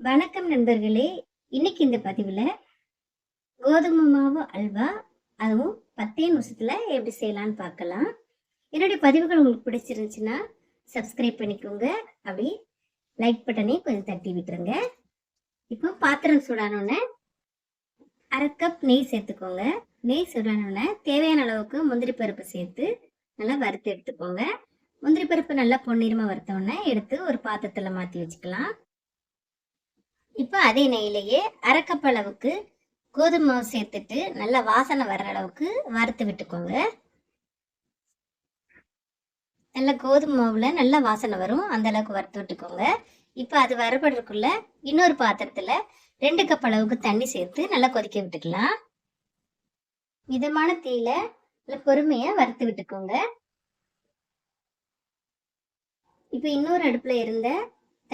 வணக்கம் நண்பர்களே. இன்னைக்கு இந்த பதிவில் கோதுமை மாவு அல்வா அதுவும் பத்தே நிமிஷத்தில் எப்படி செய்யலாம்னு பார்க்கலாம். என்னுடைய பதிவுகள் உங்களுக்கு பிடிச்சிருந்துச்சுன்னா சப்ஸ்கிரைப் பண்ணிக்கோங்க. அப்படி லைக் பட்டனே கொஞ்சம் தட்டி விட்டுருங்க. இப்போ பாத்திரம் சூடானோடனே அரை கப் நெய் சேர்த்துக்கோங்க. நெய் சூடானோடனே தேவையான அளவுக்கு முந்திரி பருப்பு சேர்த்து நல்லா வறுத்து எடுத்துக்கோங்க. முந்திரி பருப்பு நல்லா பொன்னிறமாக வறுத்தோடனே எடுத்து ஒரு பாத்திரத்தில் மாற்றி வச்சுக்கலாம். இப்போ அதே நெய்யிலேயே அரைக்கப்பளவுக்கு கோதுமை மாவு சேர்த்துட்டு நல்லா வாசனை வர்ற அளவுக்கு வறுத்து விட்டுக்கோங்க. நல்லா கோதுமை மாவுல நல்லா வாசனை வரும். அந்த அளவுக்கு வறுத்து விட்டுக்கோங்க. இப்போ அது வரப்படுறதுக்குள்ள இன்னொரு பாத்திரத்துல ரெண்டு கப் அளவுக்கு தண்ணி சேர்த்து நல்லா கொதிக்க விட்டுக்கலாம். மிதமான தீயில நல்லா பொறுமையா வறுத்து விட்டுக்கோங்க. இப்போ இன்னொரு அடுப்புல இருந்த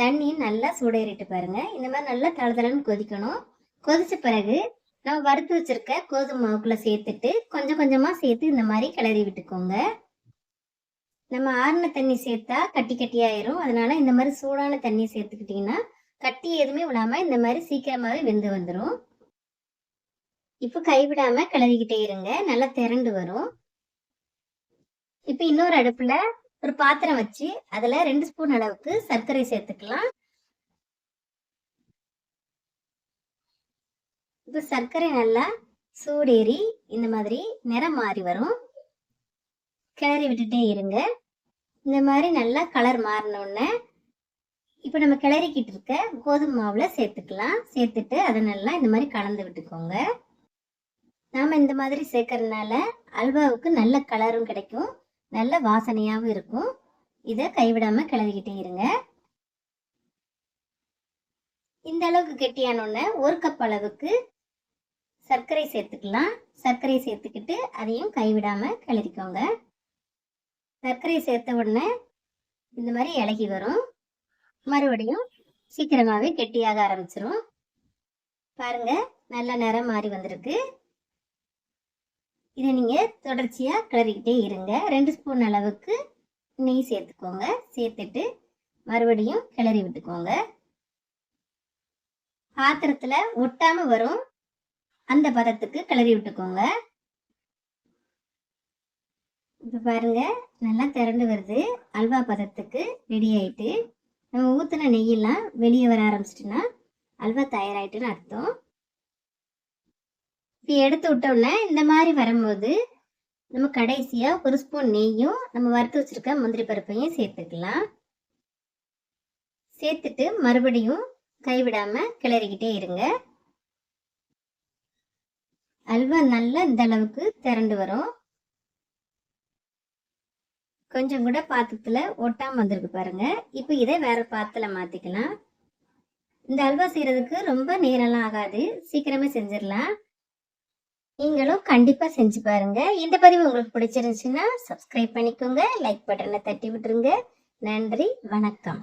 தண்ணி நல்லா சூடேறிட்டு பாருங்க. இந்த மாதிரி நல்லா தளதளன்னு கொதிக்கணும். கொதிச்ச பிறகு நம்ம வறுத்து வச்சிருக்க கோதுமை மாவுக்குள்ள சேர்த்துட்டு கொஞ்சம் கொஞ்சமா சேர்த்து இந்த மாதிரி கிளறி விட்டுக்கோங்க. நம்ம ஆறின தண்ணி சேர்த்தா கட்டி கட்டியாயிரும் அதனால இந்த மாதிரி சூடான தண்ணி சேர்த்துக்கிட்டீங்கன்னா கட்டி எதுவுமே விடாம இந்த மாதிரி சீக்கிரமாவே வெந்து வந்துடும் இப்போ கைவிடாம கிளறிக்கிட்டே இருங்க. நல்லா திரண்டு வரும். இப்போ இன்னொரு அடுப்புல ஒரு பாத்திரம் வச்சு அதுல ரெண்டு ஸ்பூன் அளவுக்கு சர்க்கரை சேர்த்துக்கலாம். இப்போ சர்க்கரை நல்லா சூடேறி இந்த மாதிரி நிறம் மாறி வரும். கிளறி விட்டுட்டே இருங்க. இந்த மாதிரி நல்லா கலர் மாறினோடனே இப்போ நம்ம கிளறிக்கிட்டு இருக்க கோதுமை மாவுல சேர்த்துக்கலாம். சேர்த்துட்டு அதை நல்லா இந்த மாதிரி கலந்து விட்டுக்கோங்க. நாம இந்த மாதிரி சேர்க்கறதுனால அல்வாவுக்கு நல்ல கலரும் கிடைக்கும். நல்ல வாசனையாகவும் இருக்கும். இதை கைவிடாமல் கிளறிக்கிட்டே இருங்க. இந்த அளவுக்கு கெட்டியானோடனே ஒரு கப் அளவுக்கு சர்க்கரை சேர்த்துக்கலாம். சர்க்கரை சேர்த்துக்கிட்டு அதையும் கைவிடாமல் கிளறிக்கோங்க சர்க்கரை சேர்த்த உடனே இந்த மாதிரி இலகி வரும். மறுபடியும் சீக்கிரமாகவே கெட்டியாக ஆரம்பிச்சிரும். பாருங்க நல்ல நிறம் மாறி வந்திருக்கு. இதை நீங்கள் தொடர்ச்சியாக கிளறிக்கிட்டே இருங்க. ரெண்டு ஸ்பூன் அளவுக்கு நெய் சேர்த்துக்கோங்க. சேர்த்துட்டு மறுபடியும் கிளறி விட்டுக்கோங்க. பாத்திரத்தில் ஒட்டாமல் வரும் அந்த பதத்துக்கு கிளறி விட்டுக்கோங்க. இப்போ பாருங்க நல்லா திரண்டு வருது. அல்வா பதத்துக்கு ரெடி ஆயிட்டு நம்ம ஊற்றின நெய்யெல்லாம் வெளியே வர ஆரம்பிச்சிட்டுனா அல்வா தயாராயிட்டுன்னு அர்த்தம். எடுத்து விட்டோம்னா இந்த மாதிரி வரும்போது நம்ம கடைசியா ஒரு ஸ்பூன் நெய்யும் நம்ம வறுத்து வச்சிருக்க முந்திரி பருப்பையும் சேர்த்துக்கலாம். சேர்த்துட்டு மறுபடியும் கைவிடாம கிளறிக்கிட்டே இருங்க. அல்வா நல்லா இந்த அளவுக்கு திரண்டு வரும். கொஞ்சம் கூட பாத்திரத்துல ஒட்டாம வந்திருக்கு பாருங்க. இப்போ இதை வேற பாத்திரத்துல மாத்திக்கலாம். இந்த அல்வா செய்யறதுக்கு ரொம்ப நேரம்லாம் ஆகாது. சீக்கிரமே செஞ்சிடலாம். நீங்களும் கண்டிப்பாக செஞ்சு பாருங்க. இந்த பதிவு உங்களுக்கு பிடிச்சிருந்துச்சுன்னா சப்ஸ்கிரைப் பண்ணிக்கோங்க லைக் பட்டனை தட்டி விட்டுருங்க. நன்றி வணக்கம்.